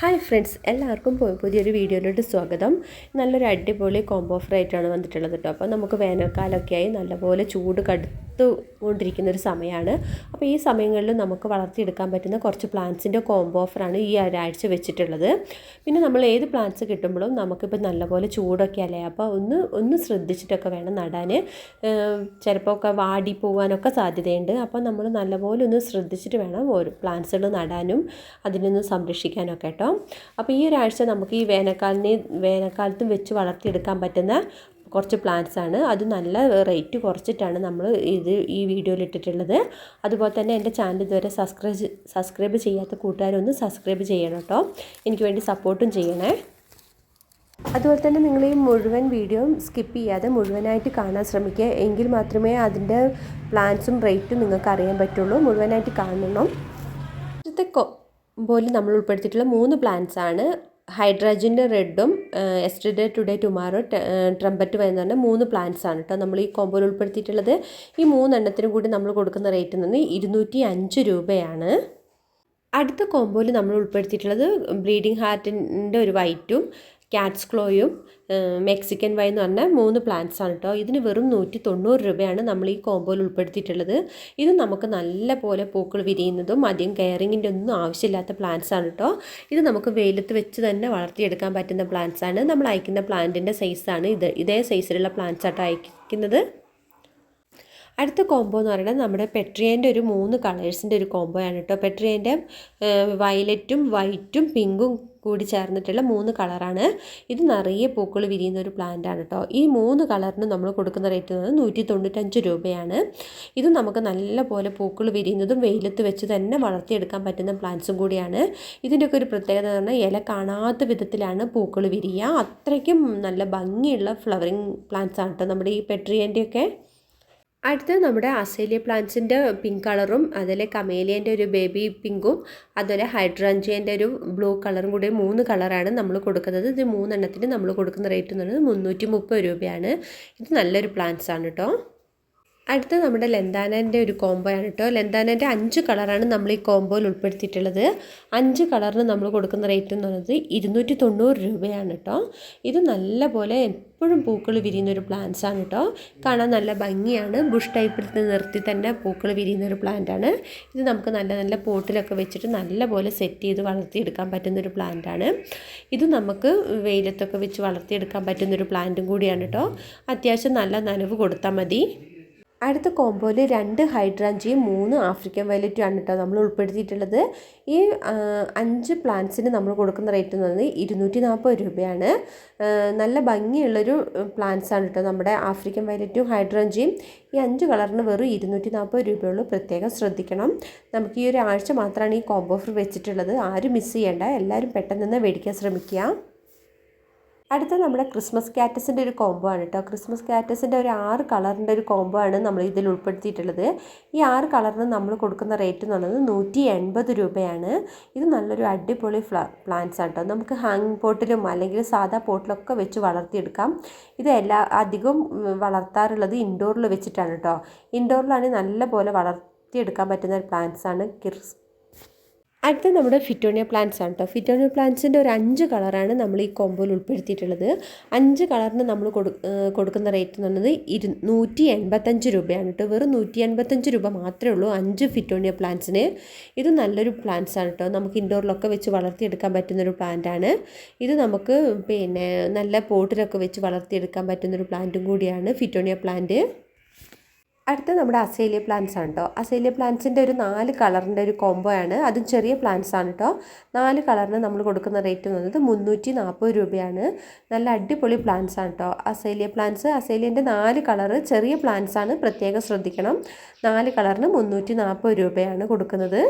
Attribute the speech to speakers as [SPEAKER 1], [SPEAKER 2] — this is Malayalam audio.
[SPEAKER 1] ഹായ് ഫ്രണ്ട്സ് എല്ലാവർക്കും പുതിയൊരു വീഡിയോയിലോട്ട് സ്വാഗതം. നല്ലൊരു അടിപൊളി കോംബോ ഓഫർ ആയിട്ടാണ് വന്നിട്ടുള്ളത് കേട്ടോ. അപ്പോൾ നമുക്ക് വേനൽക്കാലമൊക്കെ ആയി നല്ലപോലെ ചൂട് കടുത്തു കൊണ്ടിരിക്കുന്ന ഒരു സമയമാണ്. അപ്പോൾ ഈ സമയങ്ങളിൽ നമുക്ക് വളർത്തിയെടുക്കാൻ പറ്റുന്ന കുറച്ച് പ്ലാന്റ്സിന്റെ കോംബോ ഓഫറാണ് ഈ ഒരാഴ്ച വെച്ചിട്ടുള്ളത്. പിന്നെ നമ്മൾ ഏത് പ്ലാന്റ്സ് കിട്ടുമ്പോഴും നമുക്കിപ്പോൾ നല്ലപോലെ ചൂടൊക്കെ അല്ലേ? അപ്പോൾ ഒന്ന് ഒന്ന് ശ്രദ്ധിച്ചിട്ടൊക്കെ വേണം നടാൻ. ചിലപ്പോൾ ഒക്കെ വാടി പോകാനൊക്കെ സാധ്യതയുണ്ട്. അപ്പോൾ നമ്മൾ നല്ലപോലെ ഒന്ന് ശ്രദ്ധിച്ചിട്ട് വേണം ഓരോ പ്ലാന്റ്സുകൾ നടാനും അതിനൊന്ന് സംരക്ഷിക്കാനൊക്കെ കേട്ടോ. അപ്പോൾ ഈ ഒരാഴ്ച നമുക്ക് ഈ വേനൽക്കാലിനെ വേനൽക്കാലത്തും വെച്ച് വളർത്തിയെടുക്കാൻ പറ്റുന്ന കുറച്ച് പ്ലാന്റ്സ് ആണ്. അത് നല്ല റേറ്റ് കുറച്ചിട്ടാണ് നമ്മൾ ഇത് ഈ വീഡിയോയിൽ ഇട്ടിട്ടുള്ളത്. അതുപോലെ തന്നെ എന്റെ ചാനൽ ഇതുവരെ സബ്സ്ക്രൈബ് സബ്സ്ക്രൈബ് ചെയ്യാത്ത കൂട്ടുകാരൊന്ന് സബ്സ്ക്രൈബ് ചെയ്യണം കേട്ടോ എനിക്ക് വേണ്ടി സപ്പോർട്ടും ചെയ്യണേ. അതുപോലെ തന്നെ നിങ്ങൾ ഈ മുഴുവൻ വീഡിയോ സ്കിപ്പ് ചെയ്യാതെ മുഴുവനായിട്ട് കാണാൻ ശ്രമിക്കുക. എങ്കിൽ മാത്രമേ അതിന്റെ പ്ലാൻസും റേറ്റും നിങ്ങൾക്ക് അറിയാൻ പറ്റുള്ളൂ. മുഴുവനായിട്ട് കാണണം. ഇന്നത്തെ കോമ്പോയിൽ നമ്മൾ ഉൾപ്പെടുത്തിയിട്ടുള്ള മൂന്ന് പ്ലാന്റ്സ് ആണ്. ഹൈഡ്രജന്റെ റെഡും എസ്റ്റർഡേ ടുഡേ ടുമാറോ ട്രംപറ്റ് എന്ന് പറഞ്ഞ മൂന്ന് പ്ലാന്റ്സ് ആണ് കേട്ടോ നമ്മൾ ഈ കോമ്പോയിൽ ഉൾപ്പെടുത്തിയിട്ടുള്ളത്. ഈ മൂന്നെണ്ണത്തിനും കൂടി നമ്മൾ കൊടുക്കുന്ന റേറ്റ് പറഞ്ഞാൽ ഇരുന്നൂറ്റി അഞ്ച് രൂപയാണ്. അടുത്ത കോമ്പോയിൽ നമ്മൾ ഉൾപ്പെടുത്തിയിട്ടുള്ളത് ബ്ലീഡിങ് ഹാർട്ടിന്റെ ഒരു വൈറ്റും ക്യാറ്റ്സ് ക്ലോയും മെക്സിക്കൻ വൈ എന്ന് പറഞ്ഞ മൂന്ന് പ്ലാന്റ്സ് ആണ് കേട്ടോ ഇതിന് വെറും നൂറ്റി തൊണ്ണൂറ് രൂപയാണ് നമ്മൾ ഈ കോമ്പോയിൽ ഉൾപ്പെടുത്തിയിട്ടുള്ളത്. ഇത് നമുക്ക് നല്ല പോലെ പൂക്കൾ വിരിയുന്നതും അധികം കെയറിങ്ങിന്റെ ഒന്നും ആവശ്യമില്ലാത്ത പ്ലാന്റ്സ് ആണ് കേട്ടോ ഇത് നമുക്ക് വെയിലത്ത് വെച്ച് തന്നെ വളർത്തിയെടുക്കാൻ പറ്റുന്ന പ്ലാന്റ്സ് ആണ്. നമ്മൾ അയക്കുന്ന പ്ലാന്റിന്റെ സൈസാണ് ഇത്. ഇതേ സൈസിലുള്ള പ്ലാന്റ്സ് ആട്ടോ അയക്കുന്നത്. അടുത്ത കോംബോ എന്ന് പറയുന്നത് നമ്മുടെ പെട്രിയേന്റെ ഒരു മൂന്ന് കളേഴ്സിന്റെ ഒരു കോംബോ ആണ് കേട്ടോ. പെട്രിയേന്റെ വയലറ്റും വൈറ്റും പിങ്കും കൂടി ചേർന്നിട്ടുള്ള മൂന്ന് കളറാണ് ഇത് നിറയെ പൂക്കൾ വിരിയുന്ന ഒരു പ്ലാന്റ് ആണ് കേട്ടോ. ഈ മൂന്ന് കളറിന് നമ്മൾ കൊടുക്കുന്ന റേറ്റ് എന്ന് പറയുന്നത് നൂറ്റി തൊണ്ണൂറ്റഞ്ച് രൂപയാണ്. ഇത് നമുക്ക് നല്ല പോലെ പൂക്കൾ വിരിയുന്നതും വെയിലത്ത് വെച്ച് തന്നെ വളർത്തിയെടുക്കാൻ പറ്റുന്ന പ്ലാന്റ്സും കൂടിയാണ്. ഇതിന്റെയൊക്കെ ഒരു പ്രത്യേകത എന്ന് പറഞ്ഞാൽ ഇല കാണാത്ത വിധത്തിലാണ് പൂക്കൾ വിരിയുക. അത്രയ്ക്കും നല്ല ഭംഗിയുള്ള ഫ്ലവറിങ് പ്ലാന്റ്സ് ആണ് കേട്ടോ നമ്മുടെ ഈ പെട്രിയന്റെയൊക്കെ. അടുത്തത് നമ്മുടെ അസേലിയ പ്ലാന്റ്സിന്റെ പിങ്ക് കളറും അതുപോലെ കമേലിയന്റെ ഒരു ബേബി പിങ്കും അതുപോലെ ഹൈഡ്രാഞ്ചിയന്റെ ഒരു ബ്ലൂ കളറും കൂടി മൂന്ന് കളറാണ് നമ്മൾ കൊടുക്കുന്നത്. ഇത് മൂന്നെണ്ണത്തിന് നമ്മൾ കൊടുക്കുന്ന റേറ്റ് എന്ന് പറയുന്നത് മുന്നൂറ്റി രൂപയാണ്. ഇത് നല്ലൊരു പ്ലാന്റ്സ് ആണ് കേട്ടോ. അടുത്ത നമ്മുടെ ലെന്താനന്റെ ഒരു കോംബോ ആണ് കേട്ടോ ലെന്താനന്റെ അഞ്ച് കളറാണ് നമ്മൾ ഈ കോംബോയിൽ ഉൾപ്പെടുത്തിയിട്ടുള്ളത്. അഞ്ച് കളറിന് നമ്മൾ കൊടുക്കുന്ന റേറ്റ് എന്ന് പറയുന്നത് ഇരുന്നൂറ്റി തൊണ്ണൂറ് രൂപയാണ് കേട്ടോ ഇത് നല്ല പോലെ എപ്പോഴും പൂക്കൾ വിരിയുന്ന ഒരു പ്ലാന്റ്സ് ആണ് കേട്ടോ കാണാൻ നല്ല ഭംഗിയാണ്. ബുഷ് ടൈപ്പിൽ നിർത്തി തന്നെ പൂക്കൾ വിരിയുന്ന ഒരു പ്ലാന്റ് ആണ്. ഇത് നമുക്ക് നല്ല നല്ല പോട്ടിലൊക്കെ വെച്ചിട്ട് നല്ല പോലെ സെറ്റ് ചെയ്ത് വളർത്തിയെടുക്കാൻ പറ്റുന്ന ഒരു പ്ലാന്റ് ആണ്. ഇത് നമുക്ക് വെയിലത്തൊക്കെ വെച്ച് വളർത്തിയെടുക്കാൻ പറ്റുന്ന ഒരു പ്ലാന്റും കൂടിയാണ് കേട്ടോ അത്യാവശ്യം നല്ല നനവ് കൊടുത്താൽ മതി. അടുത്ത കോമ്പോയിൽ രണ്ട് ഹൈഡ്രാഞ്ചിയും മൂന്ന് ആഫ്രിക്കൻ വയലറ്റും ആണ് കേട്ടോ നമ്മൾ ഉൾപ്പെടുത്തിയിട്ടുള്ളത്. ഈ അഞ്ച് പ്ലാന്റ്സിന് നമ്മൾ കൊടുക്കുന്ന റേറ്റ് എന്ന് പറയുന്നത് ഇരുന്നൂറ്റി നാൽപ്പത് രൂപയാണ്. നല്ല ഭംഗിയുള്ളൊരു പ്ലാന്റ്സ് ആണ് കേട്ടോ നമ്മുടെ ആഫ്രിക്കൻ വയലറ്റും ഹൈഡ്രാഞ്ചിയും ഈ അഞ്ച് കളറിന് വെറും ഇരുന്നൂറ്റി നാൽപ്പത് രൂപയുള്ളൂ. പ്രത്യേകം ശ്രദ്ധിക്കണം. നമുക്ക് ഈ ഒരു ആഴ്ച മാത്രമാണ് ഈ കോംബോ ഓഫർ വെച്ചിട്ടുള്ളത്. ആരും മിസ് ചെയ്യേണ്ട. എല്ലാവരും പെട്ടെന്ന് മേടിക്കാൻ ശ്രമിക്കുക. അടുത്ത നമ്മുടെ ക്രിസ്മസ് കാറ്റസിന്റെ ഒരു കോംബോ ആണ് കേട്ടോ. ക്രിസ്മസ് കാറ്റസിന്റെ ഒരു ആറ് കളറിന്റെ ഒരു കോംബോ ആണ് നമ്മൾ ഇതിൽ ഉൾപ്പെടുത്തിയിട്ടുള്ളത്. ഈ ആറ് കളറിന് നമ്മൾ കൊടുക്കുന്ന റേറ്റ് എന്ന് പറയുന്നത് നൂറ്റി എൺപത് രൂപയാണ്. ഇത് നല്ലൊരു അടിപൊളി ഫ്ല പ്ലാന്റ്സ് ആണ് കേട്ടോ. നമുക്ക് ഹാങ് പോട്ടിലും അല്ലെങ്കിൽ സാധാ പോട്ടിലൊക്കെ വെച്ച് വളർത്തിയെടുക്കാം. ഇത് എല്ലാ അധികം വളർത്താറുള്ളത് ഇൻഡോറിൽ വെച്ചിട്ടാണ് കേട്ടോ. ഇൻഡോറിലാണെങ്കിൽ നല്ല പോലെ വളർത്തിയെടുക്കാൻ പറ്റുന്ന ഒരു പ്ലാന്റ്സ് ആണ് ക്രിസ് അടുത്ത നമ്മുടെ ഫിറ്റോണിയ പ്ലാന്റ്സ് ആണ് കേട്ടോ ഫിറ്റോണിയ പ്ലാന്റ്സിന്റെ ഒരു അഞ്ച് കളറാണ് നമ്മൾ ഈ കോമ്പോയിൽ ഉൾപ്പെടുത്തിയിട്ടുള്ളത്. അഞ്ച് കളറിന് നമ്മൾ കൊടു കൊടുക്കുന്ന റേറ്റ് എന്ന് പറയുന്നത് ഇരു നൂറ്റി എൺപത്തഞ്ച് രൂപയാണ് കേട്ടോ വെറും നൂറ്റി എൺപത്തഞ്ച് രൂപ മാത്രമേ ഉള്ളൂ അഞ്ച് ഫിറ്റോണിയ പ്ലാന്റ്സിന് ഇത് നല്ലൊരു പ്ലാന്റ്സ് ആണ് കേട്ടോ നമുക്ക് ഇൻഡോറിലൊക്കെ വെച്ച് വളർത്തിയെടുക്കാൻ പറ്റുന്നൊരു ആണ്. ഇത് നമുക്ക് പിന്നെ നല്ല പോട്ടിലൊക്കെ വെച്ച് വളർത്തിയെടുക്കാൻ പറ്റുന്നൊരു പ്ലാന്റും കൂടിയാണ് ഫിറ്റോണിയ പ്ലാന്റ് അടുത്ത നമ്മുടെ അസേലിയ പ്ലാന്റ്സ് ആണ് കേട്ടോ അസേലിയ പ്ലാന്റ്സിന്റെ ഒരു നാല് കളറിന്റെ ഒരു കോംബോ ആണ്. അതും ചെറിയ പ്ലാന്റ്സ് ആണ് കേട്ടോ നാല് കളറിന് നമ്മൾ കൊടുക്കുന്ന റേറ്റ് വന്നത് മുന്നൂറ്റി നാൽപ്പത് രൂപയാണ്. നല്ല അടിപൊളി പ്ലാന്റ്സ് ആണ് കേട്ടോ അസേലിയ പ്ലാന്റ്സ് അസേലിയന്റെ നാല് കളറ് ചെറിയ പ്ലാന്റ്സ് ആണ്. പ്രത്യേകം ശ്രദ്ധിക്കണം. നാല് കളറിന് മുന്നൂറ്റി നാൽപ്പത് രൂപയാണ് കൊടുക്കുന്നത്.